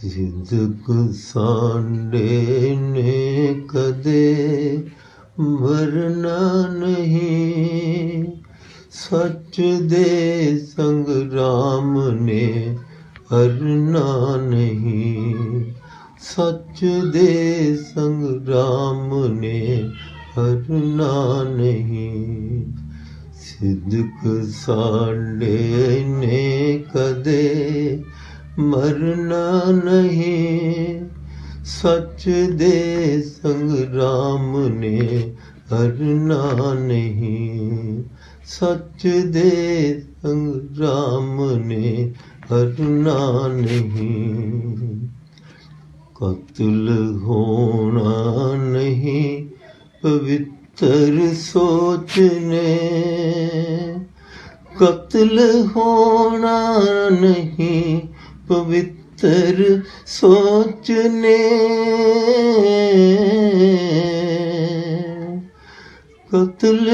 ਸਿਦਕ ਸਾਂਡੇ ਨੇ ਕਦੇ ਮਰਨਾ ਨਹੀਂ ਸੱਚ ਦੇ ਸੰਗ ਰਾਮ ਨੇ ਹਰਨਾ ਨਹੀਂ ਸੱਚ ਦੇ ਸੰਗ ਰਾਮ ਨੇ ਹਰਨਾ ਨਹੀਂ ਸਿੱਧਕ ਸਾਡੇ ਨੇ ਕਦੇ ਮਰਨਾ ਨਹੀਂ। ਸੱਚ ਦੇ ਸੰਗ ਰਾਮ ਨੇ ਹਰਨਾ ਨਹੀਂ। ਸੱਚ ਦੇ ਸੰਗ ਰਾਮ ਨੇ ਹਰਨਾ ਨਹੀਂ। ਕਤਲ ਹੋਣਾ ਨਹੀਂ, ਪਵਿੱਤਰ ਸੋਚ ਨੇ। ਕਤਲ ਹੋਣਾ ਨਹੀਂ ਪਵਿੱਤਰ ਸੋਚ ਨੇ ਕਤਲ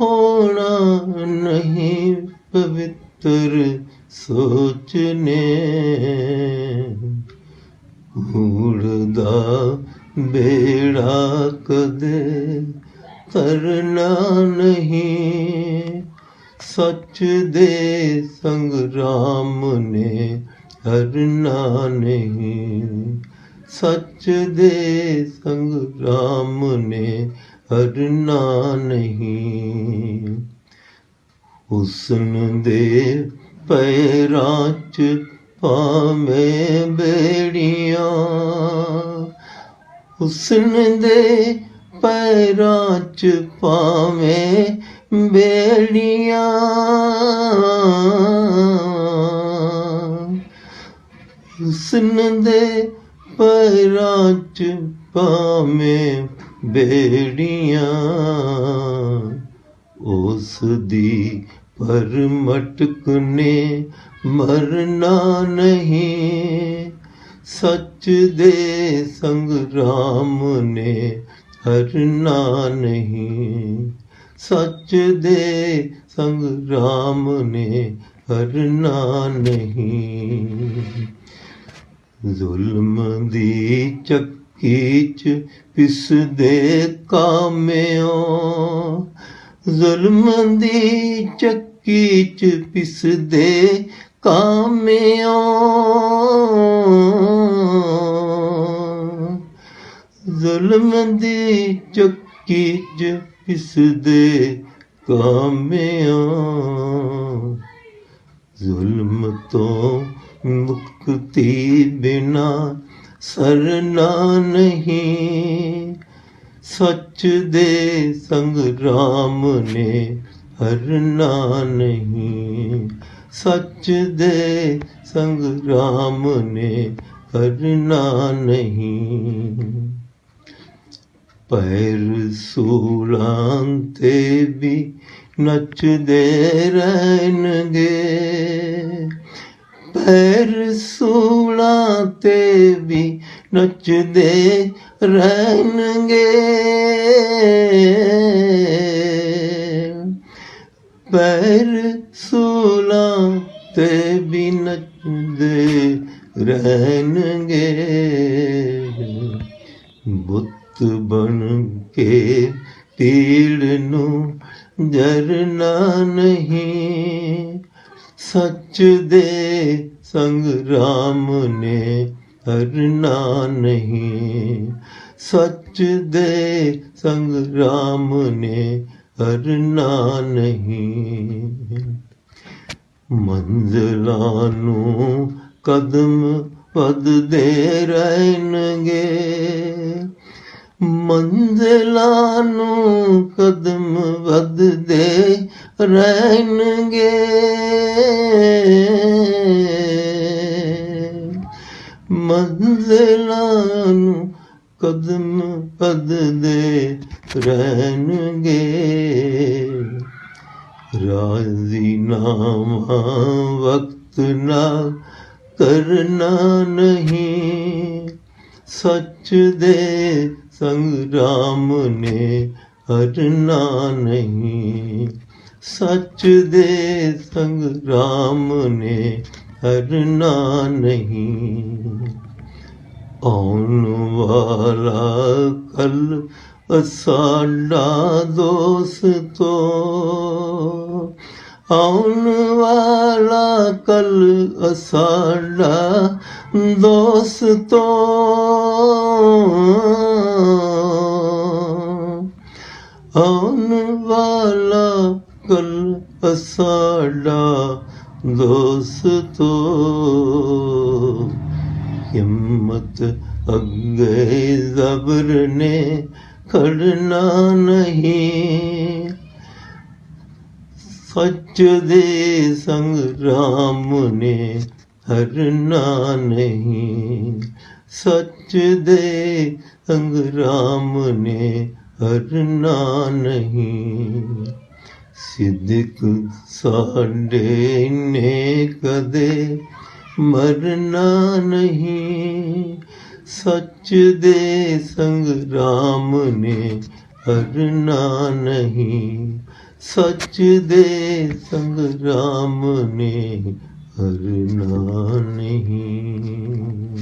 ਹੋਣਾ ਨਹੀਂ, ਪਵਿੱਤਰ ਸੋਚ ਨੇ ਉੜਦਾ ਬੇੜਾ ਕਦੇ ਕਰਨਾ ਨਹੀਂ। ਸੱਚ ਦੇ ਸੰਗਰਾਮ ਨੇ ਹਰਨਾ ਨਹੀਂ ਸੱਚ ਦੇ ਸੰਗ ਰਾਮ ਨੇ ਹਰਨਾ ਨਹੀਂ। ਹੁਸਨ ਦੇ ਪੈਰਾਂ ਚ ਪਾਵੇਂ ਬੇੜੀਆਂ ਹੁਸਨ ਦੇ ਪੈਰਾਂ ਚ ਪਾਵੇਂ ਬੇੜੀਆਂ। ਹੁਸਨ ਦੇ ਪੈਰਾਂ ਚ ਪਾਵੇਂ ਬੇੜੀਆਂ। ਉਸ ਦੀ ਪਰ ਮਟਕ ਨੇ ਮਰਨਾ ਨਹੀਂ। ਸੱਚ ਦੇ ਸੰਗ ਰਾਮ ਨੇ ਹਰਨਾ ਨਹੀਂ। ਸੱਚ ਦੇ ਸੰਗ ਰਾਮ ਨੇ ਹਰਨਾ ਨਹੀਂ। ਜ਼ੁਲਮ ਦੀ ਚੱਕੀ ਚ ਪਿਸਦੇ ਕਾਮਿਓ। ਜ਼ੁਲਮ ਦੀ ਚੱਕੀ ਚ ਪਿਸਦੇ ਕਾਮਿਓ। ਜ਼ੁਲਮ ਦੀ ਚੱਕੀ ਚ ਪਿਸਦੇ ਕਾਮਿਓ। ਜ਼ੁਲਮ ਤੋਂ ਮੁਕਤੀ ਬਿਨਾ ਸਰਨਾ ਨਹੀਂ। ਸੱਚ ਦੇ ਸੰਗ ਰਾਮ ਨੇ ਹਰਨਾ ਨਹੀਂ। ਸੱਚ ਦੇ ਸੰਗ ਰਾਮ ਨੇ ਹਰਨਾ ਨਹੀਂ। ਪੈਰ ਸੂਲਾਂ ਤੇ ਵੀ ਨੱਚਦੇ ਰਹਿਣਗੇ। ਪੈਰ ਸੂਲਾਂ ਤੇ ਵੀ ਨੱਚਦੇ ਰਹਿਣਗੇ। ਪੈਰ ਸੂਲਾਂ ਤੇ ਵੀ ਨੱਚਦੇ ਰਹਿਣਗੇ। ਬੁੱਤ ਬਣ ਕੇ ਪੀੜ ਨੂੰ ਜਰਨਾ ਨਹੀਂ। ਸੱਚ ਦੇ ਸੰਗ ਰਾਮ ਨੇ ਹਰਨਾ ਨਹੀਂ। ਸੱਚ ਦੇ ਸੰਗ ਰਾਮ ਨੇ ਹਰਨਾ ਨਹੀਂ। ਮੰਜ਼ਲਾਂ ਨੂੰ ਕਦਮ ਵਧਦੇ ਰਹਿਣਗੇ। ਮੰਜ਼ਲਾਂ ਨੂੰ ਕਦਮ ਵਧਦੇ ਰਹਿਣਗੇ। ਮੰਜ਼ਲਾਂ ਨੂੰ ਕਦਮ ਵੱਧਦੇ ਰਹਿਣਗੇ। ਰਾਜ਼ੀ ਨਾਮਾ ਵਕਤ ਨਾ ਕਰਨਾ ਨਹੀਂ। ਸੱਚ ਦੇ ਸੰਗਰਾਮ ਨੇ ਹਰਨਾ ਨਹੀਂ। ਸੱਚ ਦੇ ਸੰਗ ਰਾਮ ਨੇ ਹਰਨਾ ਨਹੀਂ। ਆਉਣ ਵਾਲਾ ਕੱਲ ਸਾਡਾ ਦੋਸਤੋ ਆਉਣ ਵਾਲਾ ਕੱਲ ਸਾਡਾ ਦੋਸਤੋ ਆਉਣ ਵਾਲਾ ਕੱਲ ਸਾਡਾ ਦੋਸਤੋ ਹਿੰਮਤ ਅੱਗੇ ਜ਼ਬਰ ਨੇ ਖੜਨਾ ਨਹੀਂ। ਸੱਚ ਦੇ ਸੰਗਰਾਮ ਨੇ ਹਰਨਾ ਨਹੀਂ। ਸੱਚ ਦੇ ਸੰਗਰਾਮ ਨੇ ਹਰਨਾ ਨਹੀਂ। ਸਿੱਧਕ ਸਾਡੇ ਨੇ ਕਦੇ ਮਰਨਾ ਨਹੀਂ। ਸੱਚ ਦੇ ਸੰਗਰਾਮ ਨੇ ਹਰਨਾ ਨਹੀਂ। ਸੱਚ ਦੇ ਸੰਗਰਾਮ ਨੇ ਹਰਨਾ ਨਹੀਂ।